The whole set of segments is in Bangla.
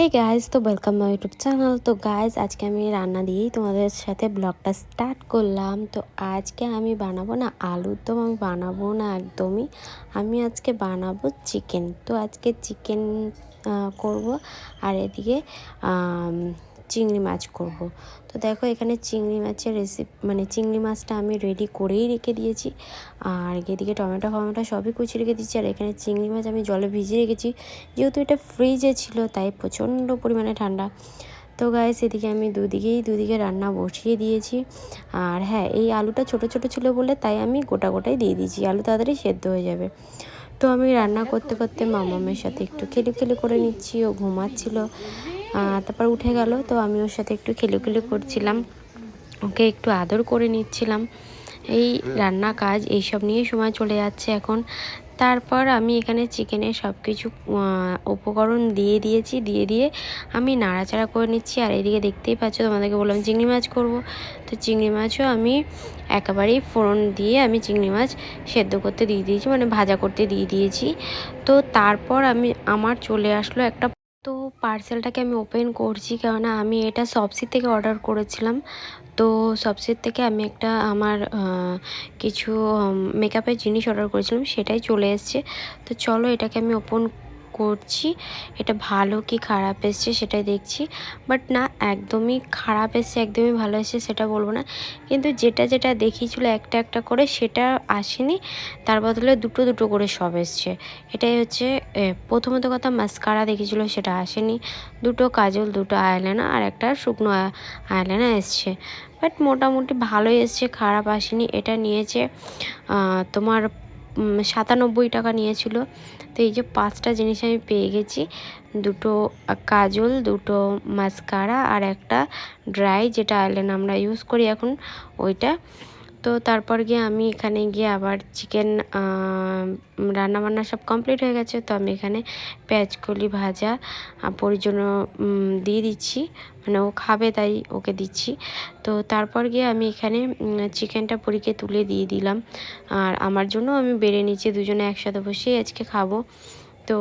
হে গাইজ তো ওয়েলকাম মাই ইউটিউব চ্যানেল তো গাইজ আজকে আমি রান্না দিয়েই তোমাদের সাথে ব্লগটা স্টার্ট করলাম। তো আজকে আমি বানাবো না আলুর দম আমি বানাবো না একদমই। আমি আজকে বানাবো চিকেন তো আজকে চিকেন করব। আর এদিকে চিংড়ি মাছ করব। তো দেখো এখানে চিংড়ি মাছের রেসিপি মানে চিংড়ি মাছটা আমি রেডি করেই রেখে দিয়েছি। আর এদিকে টমেটো, ফমেটো সবই কুচি রেখে দিচ্ছি আর এখানে চিংড়ি মাছ আমি জলে ভিজিয়ে রেখেছি। যেহেতু এটা ফ্রিজে ছিল, তাই প্রচণ্ড পরিমাণে ঠান্ডা। তো গায়ে সেদিকে আমি দুদিকেই, দুদিকে রান্না বসিয়ে দিয়েছি। আর হ্যাঁ এই আলুটা ছোট ছোট ছিল বলে তাই আমি গোটা গোটাই দিয়ে দিয়েছি। আলু তাড়াতাড়ি সেদ্ধ হয়ে যাবে। তো আমি রান্না করতে করতে মামামের সাথে একটু খেলি খেলি করে নিচ্ছি। ও ঘুমাচ্ছিল। তারপর উঠে গেল, তো আমি ওর সাথে একটু খেলি খেলি করছিলাম। ওকে একটু আদর করে নিচ্ছিলাম। এই রান্না কাজ, এইসব নিয়ে সময় চলে যাচ্ছে এখন। তারপর আমি এখানে চিকেনের সব কিছু উপকরণ দিয়ে দিয়েছি, দিয়ে দিয়ে আমি নাড়াচাড়া করে নিচ্ছি। আর এদিকে দেখতেই পাচ্ছ, তোমাদেরকে বললাম চিংড়ি মাছ করব। তো চিংড়ি মাছও আমি একেবারেই ফোড়ন দিয়ে আমি চিংড়ি মাছ সেদ্ধ করতে দিয়ে দিয়েছি মানে ভাজা করতে দিয়ে দিয়েছি। তো তারপর আমি, আমার চলে আসলো একটা তো পার্সেলটাকে আমি ওপেন করছি কেননা আমি এটা সবসি থেকে অর্ডার করেছিলাম। তো সবসির থেকে আমি একটা আমার কিছু মেকআপের জিনিস অর্ডার করেছিলাম, সেটাই চলে এসছে। তো চলো এটাকে আমি ওপেন করছি। এটা ভালো কি খারাপ এসছে সেটাই দেখছি। বাট না, একদমই খারাপ এসছে, একদমই ভালো এসছে সেটা বলব না। কিন্তু যেটা যেটা দেখিয়েছিল একটা একটা করে সেটা আসেনি। তার বদলে দুটো দুটো করে সব এসছে। এটাই হচ্ছে প্রথমত কথা মাস্কারা দেখিয়েছিল সেটা আসেনি। দুটো কাজল, দুটো আইলাইনার আর একটা শুকনো আইলাইনার এসছে। বাট মোটামুটি ভালোই এসছে, খারাপ আসেনি। এটা নিয়েছে তোমার সাতানব্বই টাকা নিয়েছিল। তো এই যে পাঁচটা জিনিস আমি পেয়ে গেছি। দুটো কাজল, দুটো মাস্কারা আর একটা ড্রাই যেটা আইল্যান্ড আমরা ইউজ করি এখন, ওইটা। তো তারপর গিয়ে আমি এখানে গিয়ে আবার চিকেন রান্নাবান্না সব কমপ্লিট হয়ে গেছে। তো আমি এখানে পেঁয়াজকলি ভাজা আহ, জন্য দিয়ে দিচ্ছি। মানে ও খাবে তাই ওকে দিচ্ছি। তো তারপর গিয়ে আমি এখানে চিকেনটা পরিকে তুলে দিয়ে দিলাম। আর আমার জন্য আমি বেড়ে নিচ্ছি দুজনে একসাথে বসেই আজকে খাব। তো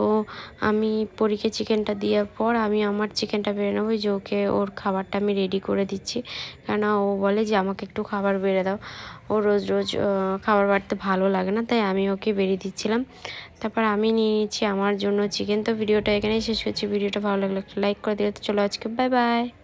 আমি পরীকে চিকেনটা দেওয়ার পর আমি আমার চিকেনটা বেড়ে নেব। যে ওকে ওর খাবারটা আমি রেডি করে দিচ্ছি। কেন ও বলে যে, আমাকে একটু খাবার বেড়ে দাও। ও রোজ রোজ খাবার বাড়তে ভালো লাগে না, তাই আমি ওকে বেরিয়ে দিচ্ছিলাম। তারপর আমি নিয়ে নিচ্ছি আমার জন্য চিকেন। তো ভিডিওটা এখানেই শেষ করছি। ভিডিওটা ভালো লাগলে লাইক করে দিলে তো চলো আজকে বাই বাই